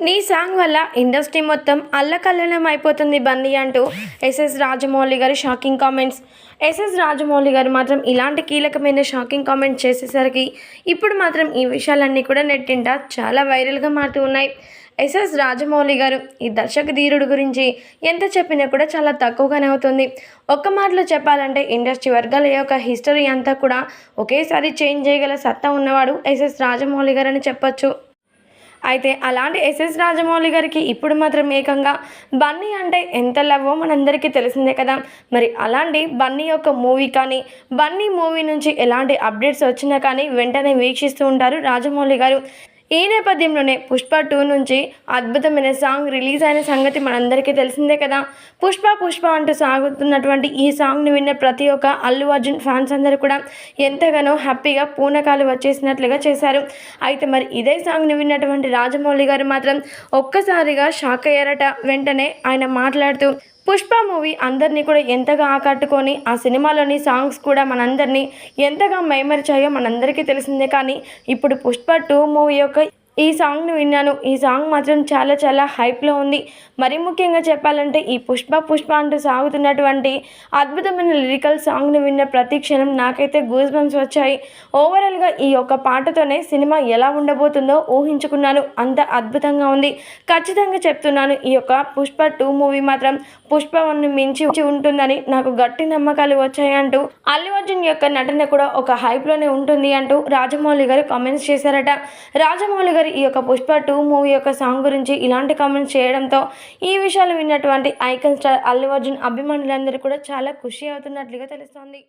నీ సాంగ్ వల్ల ఇండస్ట్రీ మొత్తం అల్లకల్లలం అయిపోతుంది బందీ అంటూ ఎస్ఎస్ రాజమౌళి గారి షాకింగ్ కామెంట్స్. ఎస్ఎస్ రాజమౌళి గారు మాత్రం ఇలాంటి కీలకమైన షాకింగ్ కామెంట్స్ చేసేసరికి ఇప్పుడు మాత్రం ఈ విషయాలన్నీ కూడా నెట్టింట చాలా వైరల్గా మారుతూ ఉన్నాయి. ఎస్ఎస్ రాజమౌళి గారు ఈ దర్శక ధీరుడు గురించి ఎంత చెప్పినా కూడా చాలా తక్కువగానే అవుతుంది. ఒక్క మాటలో చెప్పాలంటే ఇండస్ట్రీ వర్గాల యొక్క హిస్టరీ అంతా కూడా ఒకేసారి చేంజ్ చేయగల సత్తా ఉన్నవాడు ఎస్ఎస్ రాజమౌళి గారు అని చెప్పొచ్చు. అయితే అలాంటి ఎస్ఎస్ రాజమౌళి గారికి ఇప్పుడు మాత్రం ఏకంగా బన్నీ అంటే ఎంత లవ్వో మనందరికీ తెలిసిందే కదా. మరి అలాంటి బన్నీ యొక్క మూవీ కానీ బన్నీ మూవీ నుంచి ఎలాంటి అప్డేట్స్ వచ్చినా కానీ వెంటనే వీక్షిస్తూ ఉంటారు రాజమౌళి గారు. ఈ నేపథ్యంలోనే పుష్ప టూ నుంచి అద్భుతమైన సాంగ్ రిలీజ్ అయిన సంగతి మనందరికీ తెలిసిందే కదా. పుష్ప పుష్ప అంటూ సాగుతున్నటువంటి ఈ సాంగ్ని విన్న ప్రతి ఒక్క అల్లు అర్జున్ ఫ్యాన్స్ అందరూ కూడా ఎంతగానో హ్యాపీగా పూనకాలు వచ్చేసినట్లుగా చేశారు. అయితే మరి ఇదే సాంగ్ని విన్నటువంటి రాజమౌళి గారు మాత్రం ఒక్కసారిగా షాక్ అయ్యారట. వెంటనే ఆయన మాట్లాడుతూ పుష్ప మూవీ అందరినీ కూడా ఎంతగా ఆకట్టుకొని ఆ సినిమాలోని సాంగ్స్ కూడా మనందరినీ ఎంతగా మైమరిచాయో మనందరికీ తెలిసిందే. కానీ ఇప్పుడు పుష్ప టూ మూవీ యొక్క ఈ సాంగ్ని విన్నాను. ఈ సాంగ్ మాత్రం చాలా చాలా హైప్లో ఉంది. మరీ ముఖ్యంగా చెప్పాలంటే ఈ పుష్ప పుష్ప అంటూ సాగుతున్నటువంటి అద్భుతమైన లిరికల్ సాంగ్ని విన్న ప్రతి క్షణం నాకైతే గూస్ బంప్స్ వచ్చాయి. ఓవరాల్గా ఈ యొక్క పాటతోనే సినిమా ఎలా ఉండబోతుందో ఊహించుకున్నాను. అంత అద్భుతంగా ఉంది. ఖచ్చితంగా చెప్తున్నాను ఈ యొక్క పుష్ప టూ మూవీ మాత్రం పుష్ప వన్ మించి ఉంటుందని నాకు గట్టి నమ్మకాలు వచ్చాయంటూ అల్లు అర్జున్ యొక్క నటన కూడా ఒక హైప్లోనే ఉంటుంది అంటూ రాజమౌళి గారు కామెంట్స్ చేశారట. రాజమౌళి గారు ఈ యొక్క పుష్ప టూ మూవీ యొక్క సాంగ్ గురించి ఇలాంటి కామెంట్స్ చేయడంతో ఈ విషయాలు విన్నటువంటి ఐకన్ స్టార్ అల్లు అర్జున్ అభిమానులందరూ కూడా చాలా ఖుషి అవుతున్నట్లుగా తెలుస్తోంది.